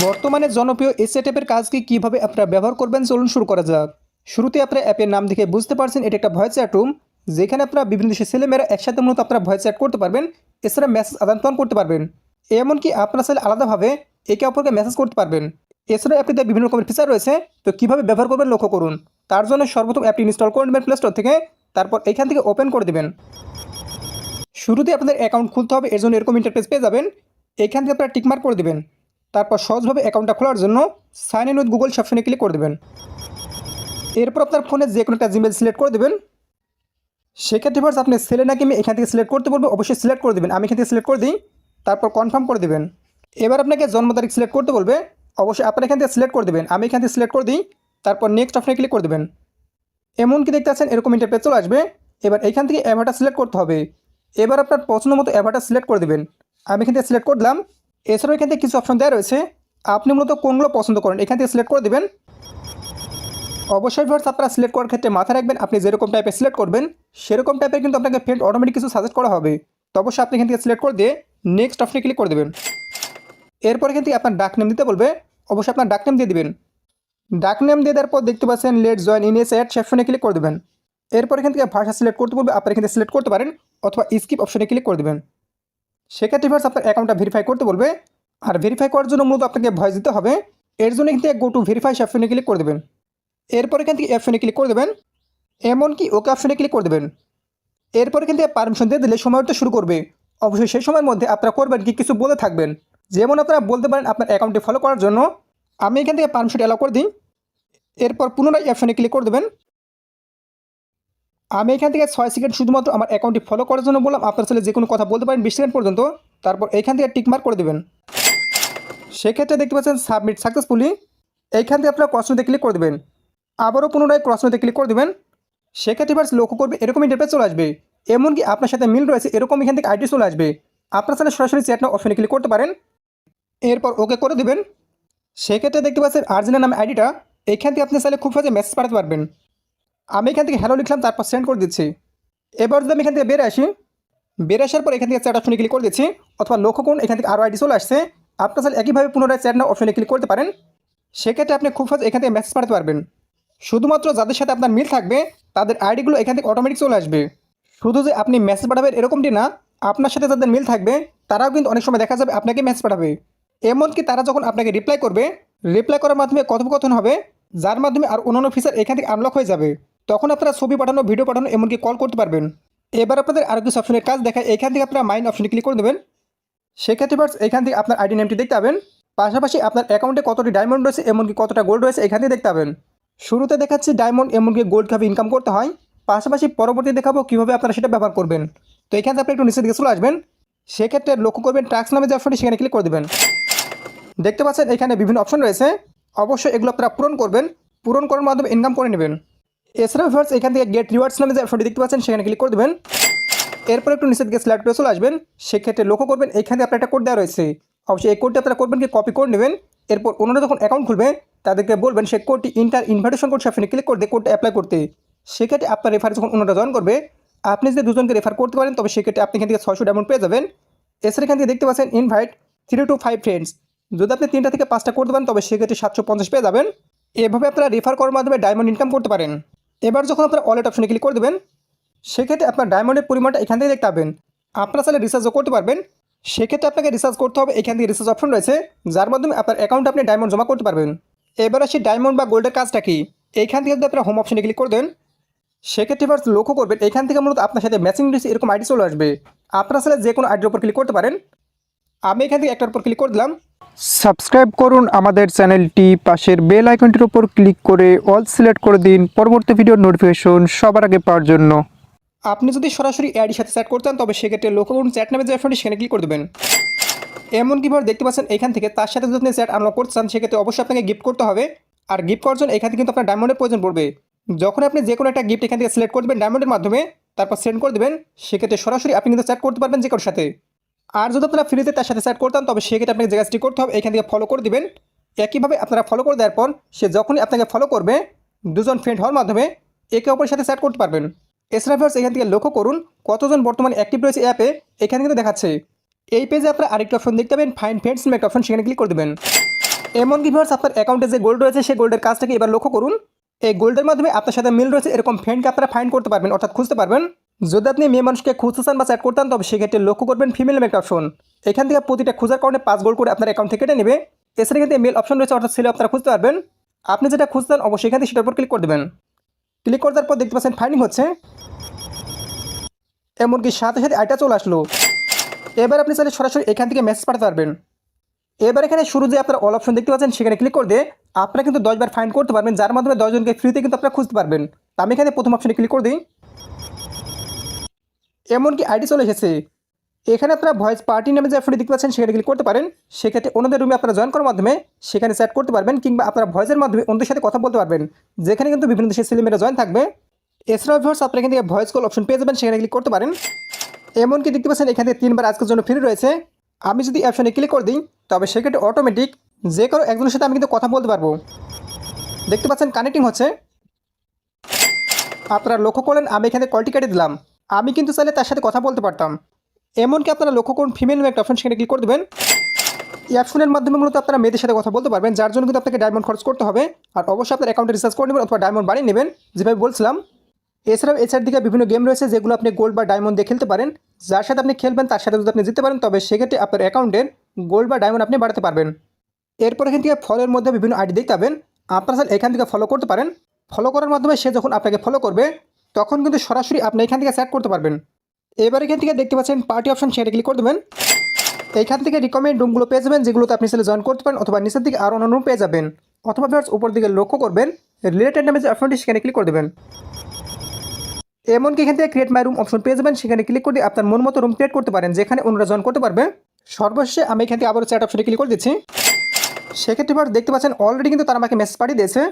বর্তমানে জনপ্রিয় এসএ অ্যাপের কাজকে কীভাবে আপনারা ব্যবহার করবেন, চলুন শুরু করা যাক। শুরুতে আপনারা অ্যাপের নাম দেখে বুঝতে পারছেন, এটা একটা ভয়েস চ্যাট রুম, যেখানে আপনারা বিভিন্ন দেশের ছেলেমেয়েরা একসাথে মূলত আপনারা ভয়েস চ্যাট করতে পারবেন, এছাড়া মেসেজ আদান প্রদান করতে পারবেন। এমনকি আপনারা চাইলে আলাদাভাবে একে অপরকে মেসেজ করতে পারবেন। এছাড়া অ্যাপটিতে বিভিন্ন রকমের ফিচার রয়েছে, তো কীভাবে ব্যবহার করবেন লক্ষ্য করুন। তার জন্য সর্বপ্রথম অ্যাপটি ইনস্টল করে নেবেন প্লে স্টোর থেকে, তারপর এখান থেকে ওপেন করে দেবেন। শুরুতে আপনাদের অ্যাকাউন্ট খুলতে হবে, এর জন্য এরকম ইন্টারফেস পেয়ে যাবেন। এখান থেকে আপনারা টিকমার্ক করে দেবেন। তারপর সহজভাবে অ্যাকাউন্টটা খোলার জন্য সাইন ইন উইথ গুগল সবসমনে ক্লিক করে দেবেন। এরপর আপনার ফোনে যে কোনো একটা জিমেল সিলেক্ট করে দেবেন। সেক্ষেত্রে ফার্স্ট আপনি ছেলে নাকি মেয়ে এখান থেকে সিলেক্ট করতে বলব, অবশ্যই সিলেক্ট করে দেবেন। আমি এখান থেকে সিলেক্ট করে দিই, তারপর কনফার্ম করে দেবেন। এবার আপনাকে জন্ম তারিখ সিলেক্ট করতে বলবে, অবশ্যই আপনার এখান থেকে সিলেক্ট করে দেবেন। আমি এখান থেকে সিলেক্ট করে দিই, তারপর নেক্সট আপনি ক্লিক করে দেবেন। এমনকি দেখতে পাচ্ছেন এরকম ইন্টারপেজ চলে আসবে। এবার এখান থেকে অ্যাভাটা সিলেক্ট করতে হবে। এবার আপনার পছন্দ মতো অ্যাভাটা সিলেক্ট করে দেবেন। আমি এখান থেকে সিলেক্ট করলাম এছাড়াও এখান থেকে কিছু অপশন দেওয়া রয়েছে। আপনি মূলত কোনগুলো পছন্দ করেন, এখান থেকে সিলেক্ট করে দেবেন। অবশ্যই ভার্স আপনারা সিলেক্ট করার ক্ষেত্রে মাথায় রাখবেন, আপনি যেরকম টাইপের সিলেক্ট করবেন, সেরকম টাইপের কিন্তু আপনাকে ফ্রেন্ড অটোমেটিক কিছু সাজেস্ট করা হবে। তো অবশ্যই আপনি এখান থেকে সিলেক্ট করে দিয়ে নেক্সট অপশনে ক্লিক করে দেবেন। এরপর এখান থেকে আপনার ডাক নেম দিতে বলবে, অবশ্যই আপনার ডাক নেম দিয়ে দিবেন। ডাক নেম দিয়ে দেওয়ার পর দেখতে পাচ্ছেন লেট জয়েন ইন এস অ্যাড সেকশনে ক্লিক করে দেবেন। এরপর এখান থেকে ভাষা সিলেক্ট করতে বলবে, আপনার এখান থেকে সিলেক্ট করতে পারেন, অথবা স্কিপ অপশনে ক্লিক করে দেবেন। সেক্ষেত্রে ভার্স আপনার অ্যাকাউন্টটা ভেরিফাই করতে বলবে। আর ভেরিফাই করার জন্য মূলত আপনাকে ভয়েস দিতে হবে। এর জন্য থেকে গো টু ভেরিফাই অপশনে ক্লিক করে দেবেন। এরপর এখান থেকে অপশনে ক্লিক করে দেবেন। এমনকি ওকে অপশনে ক্লিক করে দেবেন। এরপর থেকে পারমিশন দিয়ে দিলে সময়টা শুরু করবে। অবশ্যই সেই সময়ের মধ্যে আপনারা করবেন কি, কিছু বলে থাকবেন। যেমন আপনারা বলতে পারেন আপনার অ্যাকাউন্টটি ফলো করার জন্য। আমি এখান থেকে পারমিশন অ্যালাউ করে দিই। এরপর পুনরায় অপশনে ক্লিক করে দেবেন। আমি এখান থেকে ছয় সেকেন্ড শুধুমাত্র আমার অ্যাকাউন্টটি ফলো করার জন্য বললাম, আপনার ছেলে যে কোনো কথা বলতে পারেন বিশ সেকেন্ড পর্যন্ত, তারপর এখান থেকে টিকমার্ক করে দেবেন। সেক্ষেত্রে দেখতে পাচ্ছেন সাবমিট সাকসেসফুলি এইখান থেকে আপনারা ক্রসমেতে ক্লিক করে দেবেন। আবারও পুনরায় ক্রসমেতে ক্লিক করে দেবেন। সেক্ষেত্রে এবার লক্ষ্য করবে এরকম ইন্টারপ্রেস চলে আসবে। এমনকি আপনার সাথে মিল রয়েছে, এরকম এখান থেকে আইডি চলে আসবে। আপনার সাথে সরাসরি চ্যাট অপশনে ক্লিক করতে পারেন। এরপর ওকে করে দেবেন। সেক্ষেত্রে দেখতে পাচ্ছেন আর্জেনা নামে আইডিটা এখান থেকে আপনি চাইলে খুব সহজে মেসেজ পাঠাতে পারবেন। আমি এখান থেকে হ্যালো লিখলাম, তারপর সেন্ড করে দিচ্ছি। এবার যদি আমি এখান থেকে বেরে আসি, বেরে আসার পর এখান থেকে চ্যাট অপশনে ক্লিক করে দিচ্ছি, অথবা লক্ষ্য করুন, এখান থেকে আরও আইডি চলে আসছে। আপনার চাইলে একইভাবে পুনরায় চ্যাট না অপশনে ক্লিক করতে পারেন। সেক্ষেত্রে আপনি খুব সহজে এখান থেকে মেসেজ পাঠাতে পারবেন। শুধুমাত্র যাদের সাথে আপনার মিল থাকবে, তাদের আইডিগুলো এখান থেকে অটোমেটিক চলে আসবে। শুধু যে আপনি মেসেজ পাঠাবেন এরকমটি না, আপনার সাথে যাদের মিল থাকবে, তারাও কিন্তু অনেক সময় দেখা যাবে আপনাকে মেসেজ পাঠাবে। এমনকি তারা যখন আপনাকে রিপ্লাই করবে রিপ্লাই করার মাধ্যমে কথোপকথন হবে, যার মাধ্যমে আর অন্যান্য ফিচার এখান থেকে আনলক হয়ে যাবে। তখন আপনারা ছবি পাঠানো ভিডিও পাঠানো এমনকি কল করতে পারবেন। এবার আপনাদের আরও কিছু অপশনের কাজ দেখায়। এখান থেকে আপনারা মাইন্ড অপশনে ক্লিক করে দেবেন। সেক্ষেত্রে ফার্স্ট এখান থেকে আপনার আইডি নেমটি দেখতে পাবেন। পাশাপাশি আপনার অ্যাকাউন্টে কতটি ডায়মন্ড রয়েছে, এমনকি কতটা গোল্ড রয়েছে, এখান থেকে দেখতে পাবেন। শুরুতে দেখাচ্ছি ডায়মন্ড এমনকি গোল্ড কীভাবে ইনকাম করতে হয়। পাশাপাশি পরবর্তী দেখাবো কীভাবে আপনারা সেটা ব্যবহার করবেন। তো এখান থেকে আপনি একটু নিচের দিকে চলে আসবেন। সেক্ষেত্রে লক্ষ্য করবেন ট্যাক্স নামে যে অপশনটি সেখানে ক্লিক করে দেবেন। দেখতে পাচ্ছেন এখানে বিভিন্ন অপশন রয়েছে। অবশ্যই এগুলো আপনারা পূরণ করবেন। পূরণ করার মাধ্যমে ইনকাম করে নেবেন। এছাড়াও ভিউয়ার্স এখান থেকে গেট রিওয়ার্ডস নামে যে অপশনটি দেখতে পাচ্ছেন, সেখানে ক্লিক করে দেবেন। এরপর একটু নিচের দিকে স্ল্যাড করে চলে আসবেন। সেক্ষেত্রে লক্ষ্য করবেন, এখানে আপনার একটা কোড দেওয়া রয়েছে। অবশ্যই এই কোডটি আপনারা করবেন কি কপি করে নেবেন। এরপর অন্যরা যখন অ্যাকাউন্ট খুলবে, তাদেরকে বলবেন সেই কোডটি ইন্টার ইনভাইটেশন কোড সেখানে ক্লিক করে কোডটা অ্যাপ্লাই করতে। সেক্ষেত্রে আপনার রেফার যখন অন্যরা জয়েন করবে, আপনি যদি দুজনকে রেফার করতে পারেন, তবে সেক্ষেত্রে আপনি এখান থেকে ছয়শো ডায়মন্ড পেয়ে যাবেন। এছাড়া এখান থেকে দেখতে পাচ্ছেন invite three to five friends যদি আপনি তিনটা থেকে পাঁচটা করতে পারেন তবে সেক্ষেত্রে সাতশো পঞ্চাশ পেয়ে যাবেন। এভাবে আপনারা রেফার করার মাধ্যমে ডায়মন্ড ইনকাম করতে পারেন। এবার যখন আপনার ওয়ালেট অপশনে ক্লিক করে দেবেন, সেক্ষেত্রে আপনার ডায়মন্ডের পরিমাণটা এখান থেকে দেখতে পাবেন। আপনারা চাইলে রিসার্চও করতে পারবেন। সেক্ষেত্রে আপনাকে রিসার্চ করতে হবে এখান থেকে রিসার্চ অপশন রয়েছে, যার মাধ্যমে আপনার অ্যাকাউন্টে আপনি ডায়মন্ড জমা করতে পারবেন। এবার আসি ডায়মন্ড বা গোল্ডের কাজটা কি? এইখান থেকে যদি আপনারা হোম অপশনে ক্লিক করে দেন, সেক্ষেত্রে এবার লক্ষ্য করবেন, এখান থেকে মূলত আপনার সাথে ম্যাচিং রয়েছে এরকম আইডি চলে আসবে। আপনার চাইলে যে কোনো আইডির উপর ক্লিক করতে পারেন। আমি এখান থেকে একটার উপর ক্লিক করে দিলাম। সাবস্ক্রাইব করুন আমাদের চ্যানেলটি, পাশের বেল আইকনটির উপর ক্লিক করে অল সিলেক্ট করে দিন পরবর্তী ভিডিওর নোটিফিকেশন সবার আগে পাওয়ার জন্য। আপনি যদি সরাসরি অ্যাডির সাথে চ্যাট করতেন তবে সেক্ষেত্রে লক্ষ্য করুন চ্যাট নামে যে অপশনটি, সেখানে ক্লিক করে দেবেন। এমন কীভাবে দেখতে পাচ্ছেন, এখান থেকে তার সাথে যদি আপনি চ্যাট আনলক করতে চান, সেক্ষেত্রে অবশ্যই আপনাকে গিফট করতে হবে। আর গিফট করার জন্য এখান থেকে কিন্তু আপনার ডায়মন্ডের প্রয়োজন পড়বে। যখন আপনি যে কোনো একটা গিফট এখান থেকে সিলেক্ট করে দেবেন ডায়মন্ডের মাধ্যমে, তারপর সেন্ড করে দেবেন, সেক্ষেত্রে সরাসরি আপনি কিন্তু চ্যাট করতে পারবেন যে কারোর সাথে। আর যদি আপনারা ফ্রিতে তার সাথে চ্যাট করতেন, তবে সেক্ষেত্রে আপনাকে যে কাজটি করতে হবে, এখান থেকে ফলো করে দিবেন। একইভাবে আপনারা ফলো করে দেওয়ার পর, সে যখনই আপনাকে ফলো করবে, দুজন ফ্রেন্ড হওয়ার মাধ্যমে একে অপরের সাথে চ্যাট করতে পারবেন। এছাড়া ভিউয়ার্স এখান থেকে লক্ষ্য করুন, কতজন বর্তমানে অ্যাক্টিভ রয়েছে অ্যাপে এখানে কিন্তু দেখাচ্ছে। এই পেজে আপনারা আরেকটি অপশন দেখতে পাবেন ফাইন ফ্রেন্ডস নামে একটা অপশন সেখানে ক্লিক করে দেবেন। এমনকি ভিউয়ার্স আপনার অ্যাকাউন্টে যে গোল্ড রয়েছে, সেই গোল্ডের কাজটাকে এবার লক্ষ্য করুন। এই গোল্ডের মাধ্যমে আপনার সাথে মিল রয়েছে, এরকম ফ্রেন্ডকে আপনারা ফাইন করতে পারবেন, অর্থাৎ খুঁজতে পারবেন। যদি আপনি মেয়ে মানুষকে খুঁজতে চান বা চ্যাট করতেন, তবে সেক্ষেত্রে লক্ষ্য করবেন ফিমেল মেক অপশন এখান থেকে প্রতিটা খোঁজার কারণে পাঁচ গোল করে আপনার অ্যাকাউন্ট থেকে কেটে নেবে। এছাড়া কিন্তু মেল অপশন রয়েছে, অর্থাৎ ছেলে আপনারা খুঁজতে পারবেন। আপনি যেটা খুঁজতেন অবশ্যই এখান থেকে সেটার উপর ক্লিক করে দেবেন। ক্লিক করে দেওয়ার পর দেখতে পাচ্ছেন ফাইন্ডিং হচ্ছে। এমনকি সাথে সাথে আইটা চলে আসলো। এবার আপনি চাইলে সরাসরি এখান থেকে মেসেজ পাঠাতে পারবেন। এবার এখানে শুরু যে আপনার অল অপশন দেখতে পাচ্ছেন, সেখানে ক্লিক করে দিয়ে আপনারা কিন্তু দশবার ফাইন্ড করতে পারবেন, যার মাধ্যমে দশজনকে ফ্রিতে কিন্তু আপনারা খুঁজতে পারবেন। আমি এখানে প্রথম অপশনে ক্লিক করে দিই। এমনকি আইডি চলে এসেছে। এখানে আপনারা ভয়েস পার্টি নামে যে অপশনটি দেখতে পাচ্ছেন, সেখানে ক্লিক করতে পারেন। সেক্ষেত্রে অন্যদের রুমে আপনারা জয়েন করার মাধ্যমে সেখানে চ্যাট করতে পারবেন কিংবা আপনারা ভয়েসের মাধ্যমে অন্যদের সাথে কথা বলতে পারবেন। যেখানে কিন্তু বিভিন্ন দেশের ছেলেমেয়েরা জয়েন থাকবে। এছাড়াও ভিউয়ার্স আপনারা এখান থেকে ভয়েস কল অপশন পেয়ে যাবেন, সেখানে ক্লিক করতে পারেন। এমনকি দেখতে পাচ্ছেন, এখান থেকে তিনবার আজকের জন্য ফ্রি রয়েছে। আমি যদি অপশনে ক্লিক করে দিই, তবে সেক্ষেত্রে অটোমেটিক যে কোনো একজনের সাথে আমি কিন্তু কথা বলতে পারব। দেখতে পাচ্ছেন কানেক্টিং হচ্ছে। আপনারা লক্ষ্য করলেন, আমি এখানে কলটি কেটে দিলাম। আমি কিন্তু চাইলে তার সাথে কথা বলতে পারতাম। এমনকি আপনারা লক্ষ্য করুন ফিমেল একটা অপশন সেখানে ক্লিক করে দেবেন। এই অপশনের মাধ্যমে মূলত আপনারা মেয়েদের সাথে কথা বলতে পারবেন, যার জন্য কিন্তু আপনাকে ডায়মন্ড খরচ করতে হবে। আর অবশ্যই আপনার অ্যাকাউন্টে রিচার্জ করে নেবেন অথবা ডায়মন্ড বাড়িয়ে নেবেন, যেভাবে বলছিলাম। এছাড়াও এছাড়ার দিকে বিভিন্ন গেম রয়েছে, যেগুলো আপনি গোল্ড বা ডায়মন্ড দিয়ে খেলতে পারেন। যার সাথে আপনি খেলবেন, তার সাথে যদি আপনি জিততে পারেন, তবে সেক্ষেত্রে আপনার অ্যাকাউন্টের গোল্ড বা ডায়মন্ড আপনি বাড়াতে পারবেন। এরপর এখান থেকে ফলের মধ্যে বিভিন্ন আইডি দেখতে পাবেন। আপনারা স্যার এখান থেকে ফলো করতে পারেন। ফলো করার মাধ্যমে সে যখন আপনাকে ফলো করবে তখন কিন্তু সরাসরি আপনি এখান থেকে চ্যাট করতে পারবেন। এবার এখান থেকে দেখতে পাচ্ছেন পার্টি অপশন সেটা ক্লিক করে দেবেন। এইখান থেকে রিকমেন্ড রুমগুলো পেয়ে যাবেন, যেগুলোতে আপনি সেলে জয়েন করতে পারেন অথবা নিচের দিকে আরও অন্য রুম পেয়ে যাবেন। অথবা ভিউয়ার্স উপর দিকে লক্ষ্য করবেন রিলেটেড নামে যে অপশনটি সেখানে ক্লিক করে দেবেন। এমনকি এখান থেকে ক্রিয়েট মাই রুম অপশন পেয়ে যাবেন, সেখানে ক্লিক করে দিয়ে আপনার মন মতো রুম ক্রিয়েট করতে পারেন, যেখানে অন্যরা জয়েন করতে পারবে। সর্বশেষে আমি এখান থেকে আবারও চ্যাট অপশনে ক্লিক করে দিচ্ছি। সেক্ষেত্রে এবার দেখতে পাচ্ছেন অলরেডি কিন্তু তারা আমাকে মেসেজ পাঠিয়ে দিয়েছে।